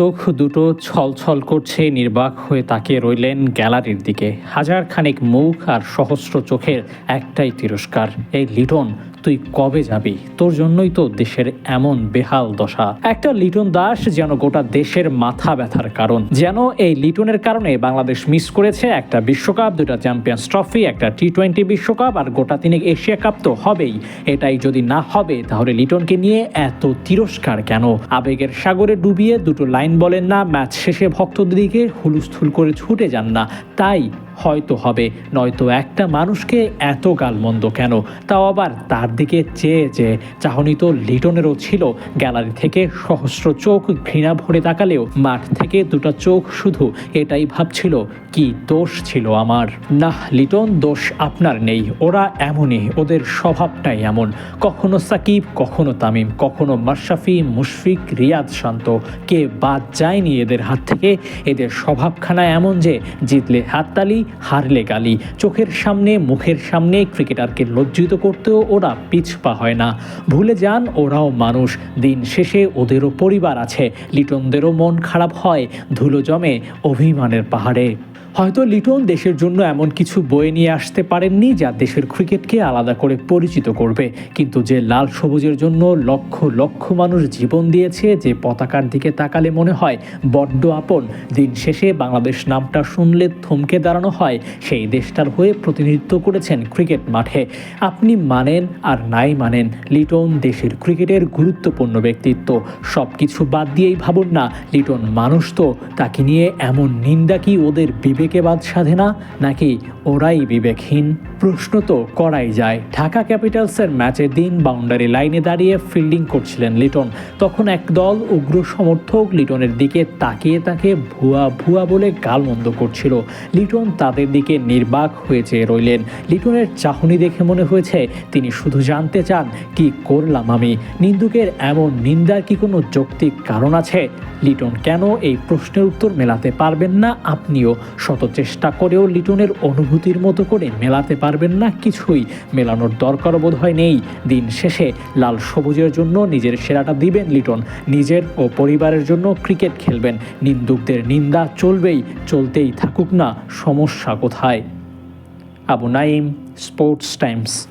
চোখ দুটো ছলছল করছে, নির্বাক হয়ে তাকে রইলেন গ্যালারির দিকে। হাজার খানিক মুখ আর সহস্র চোখের একটাই তিরস্কার, এই লিটন তুই কবে যাবি? তোর জন্যই তো দেশের এমন বেহাল দশা। একটা লিটন দাস যেন গোটা দেশের মাথা ব্যথার কারণ। যেন এই লিটনের কারণে বাংলাদেশ মিস করেছে একটা বিশ্বকাপ দুটা চ্যাম্পিয়ন্স ট্রফি, একটা টি টোয়েন্টি বিশ্বকাপ, আর গোটা তিনেক এশিয়া কাপ তো হবেই। এটাই যদি না হবে, তাহলে লিটনকে নিয়ে এত তিরস্কার কেন? আবেগের সাগরে ডুবিয়ে দুটো লাইন বলেন না, ম্যাচ শেষে ভক্তদের দিকে হুলুস্থুল করে ছুটে যান না। তাই হয়তো হবে। নয়তো একটা মানুষকে এত গালমন্দ কেন? তাও আবার তার দিকে চেয়ে চেয়ে। চাহনি তো লিটনেরও ছিল। গ্যালারি থেকে সহস্র চোখ ঘৃণা ভরে তাকালেও মাঠ থেকে দুটো চোখ শুধু এটাই ভাবছিল, কি দোষ ছিল আমার? না লিটন, দোষ আপনার নেই। ওরা এমনই, ওদের স্বভাবটাই এমন। কখনো সাকিব, কখনো তামিম, কখনো মাশরাফি, মুশফিক, রিয়াদ শান্ত। কে বাদ যায়নি এদের হাত থেকে? এদের স্বভাবখানা এমন যে, জিতলে হাততালি হারলে গালি, চোখের সামনে, মুখের সামনে ক্রিকেটারকে লজ্জিত করতেও ওরা পিছপা হয় না। ভুলে যান, ওরাও মানুষ। দিন শেষে ওদেরও পরিবার আছে। লিটনদেরও মন খারাপ হয়। ধুলো জমে অভিমানের পাহাড়ে। হয়তো লিটন দেশের জন্য এমন কিছু বয়ে নিয়ে আসতে পারেননি যা দেশের ক্রিকেটকে আলাদা করে পরিচিত করবে। কিন্তু যে লাল সবুজের জন্য লক্ষ লক্ষ মানুষ জীবন দিয়েছে, যে পতাকার দিকে তাকালে মনে হয় বড্ড আপন। দিন শেষে বাংলাদেশ নামটা শুনলে থমকে দাঁড়ানো হয় সেই দেশটার হয়ে প্রতিনিধিত্ব করেছেন ক্রিকেট মাঠে। আপনি মানেন আর নাই মানেন লিটন দেশের ক্রিকেটের গুরুত্বপূর্ণ ব্যক্তিত্ব। সব কিছু বাদ দিয়েই ভাবুন না, লিটন মানুষ তো। তাকে নিয়ে এমন নিন্দা কি ওদের বিবেকে বাদ সাধে না, নাকি ওরাই বিবেকহীন? প্রশ্ন তো করাই যায়। ঢাকা ক্যাপিটালসের ম্যাচের দিন বাউন্ডারি লাইনে দাঁড়িয়ে ফিল্ডিং করছিলেন লিটন। তখন এক দল উগ্র সমর্থক লিটনের দিকে তাকিয়ে তাকে ভুয়া ভুয়া বলে গালমন্দ করছিল। লিটন তাদের দিকে নির্বাক হয়ে চেয়ে রইলেন। লিটনের চাহনি দেখে মনে হয়েছে, তিনি শুধু জানতে চান, কি করলাম আমি? নিন্দুকের এমন নিন্দার কি কোনো যৌক্তিক কারণ আছে? লিটন, কেন এই প্রশ্নের উত্তর মেলাতে পারবেন না আপনিও? শত চেষ্টা করেও লিটনের অনুভূতির মতো করে মেলাতে পারবেন না কিছুই। মেলানোর দরকার বোধ হয় নেই। দিন শেষে লাল সবুজের জন্য নিজের সেরাটা দিবেন লিটন। নিজের ও পরিবারের জন্য ক্রিকেট খেলবেন। নিন্দুকদের নিন্দা চলবেই, চলতেই থাকুক না সমস্যা কোথায়? Abu Naim Sports Times.